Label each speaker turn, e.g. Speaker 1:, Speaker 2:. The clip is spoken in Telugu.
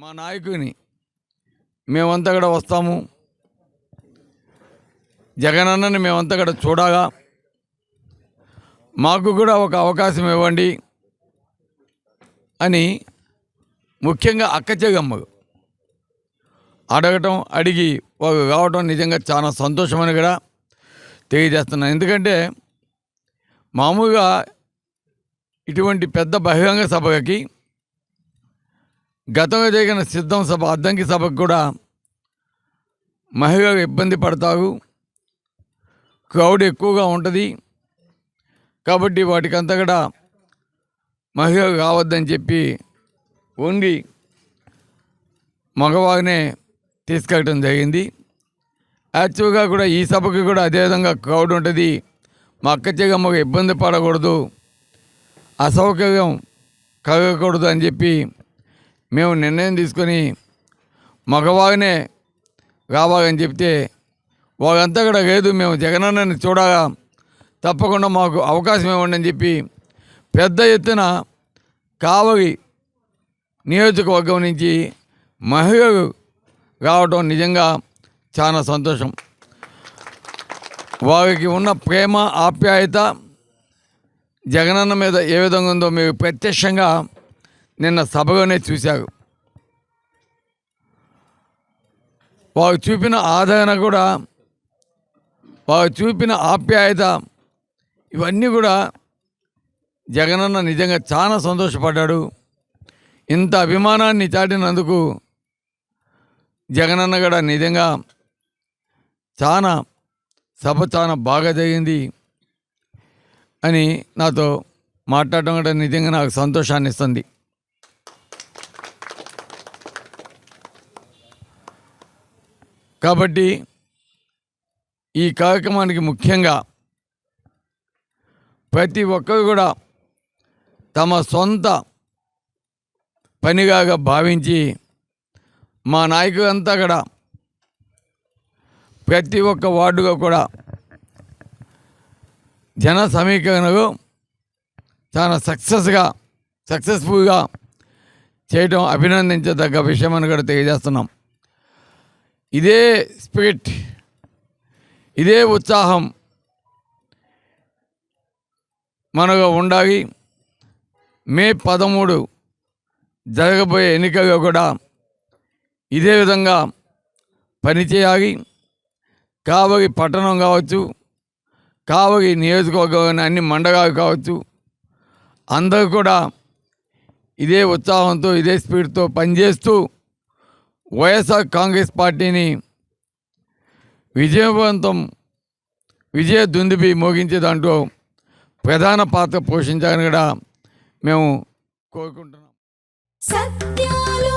Speaker 1: మా నాయకుని మేమంతా కూడా వస్తాము. జగనన్నని మేమంతా కూడా చూడగా మాకు కూడా ఒక అవకాశం ఇవ్వండి అని ముఖ్యంగా అక్క చెగమ్మకు అడగటం అడిగి ఒక కావటం నిజంగా చాలా సంతోషమని కూడా తెలియజేస్తున్నాను. ఎందుకంటే మామూలుగా ఇటువంటి పెద్ద బహిరంగ సభకి గతంలో జరిగిన సిద్ధం సభ అద్దంకి సభకు కూడా మహిళలు ఇబ్బంది పడతారు. క్రౌడ్ ఎక్కువగా ఉంటుంది. కాబట్టి వాటికంతా కూడా మహిళలు కావద్దని చెప్పి ఓన్లీ మగవారినే తీసుకెళ్ళటం జరిగింది. యాక్చువల్గా కూడా ఈ సభకి కూడా అదేవిధంగా క్రౌడ్ ఉంటుంది. మా అక్క చెగమ్మకు ఇబ్బంది పడకూడదు. అసౌకర్యం కలగకూడదు అని చెప్పి మేము నిర్ణయం తీసుకొని మగవారినే రావాలని చెప్తే వాళ్ళంతా కూడా లేదు. మేము జగనన్నని చూడగా తప్పకుండా మాకు అవకాశం ఇవ్వండి అని చెప్పి పెద్ద ఎత్తున కావలి నియోజకవర్గం నుంచి మహిళలు రావడం నిజంగా చాలా సంతోషం. వారికి ఉన్న ప్రేమ ఆప్యాయత జగనన్న మీద ఏ విధంగా ఉందో మీరు ప్రత్యక్షంగా నిన్న సభగానే చూశారు. వారు చూపిన ఆదరణ కూడా వారు చూపిన ఆప్యాయత ఇవన్నీ కూడా జగనన్న నిజంగా చాలా సంతోషపడ్డాడు. ఇంత అభిమానాన్ని చాటినందుకు జగనన్న కూడా నిజంగా చాలా సభ చాలా బాగా జరిగింది అని నాతో మాట్లాడటం కూడా నిజంగా నాకు సంతోషాన్ని ఇస్తుంది కాబట్టి ఈ కార్యక్రమానికి ముఖ్యంగా ప్రతి ఒక్కరు కూడా తమ సొంత పనిగా భావించి మా నాయకులంతా కూడా ప్రతి ఒక్క వార్డుగా కూడా జన సమీకరణకు చాలా సక్సెస్గా సక్సెస్ఫుల్గా చేయడం అభినందించదగ్గ విషయం అని కూడా తెలియజేస్తున్నాం. ఇదే స్పిరిట్ ఇదే ఉత్సాహం మనగా ఉండాలి. మే పదమూడు జరగబోయే ఎన్నికల్లో కూడా ఇదే విధంగా పనిచేయాలి కావలి పట్టణం కావచ్చు కావలి నియోజకవర్గం అన్ని మండలాలు కావచ్చు అందరూ కూడా ఇదే ఉత్సాహంతో ఇదే స్పీడ్తో పనిచేస్తూ వైఎస్ఆర్ కాంగ్రెస్ పార్టీని విజయవంతం విజయ దుందుబి మోగించే దాంట్లో ప్రధాన పాత్ర పోషించాలని కూడా మేము కోరుకుంటున్నాం.
Speaker 2: సత్యాలో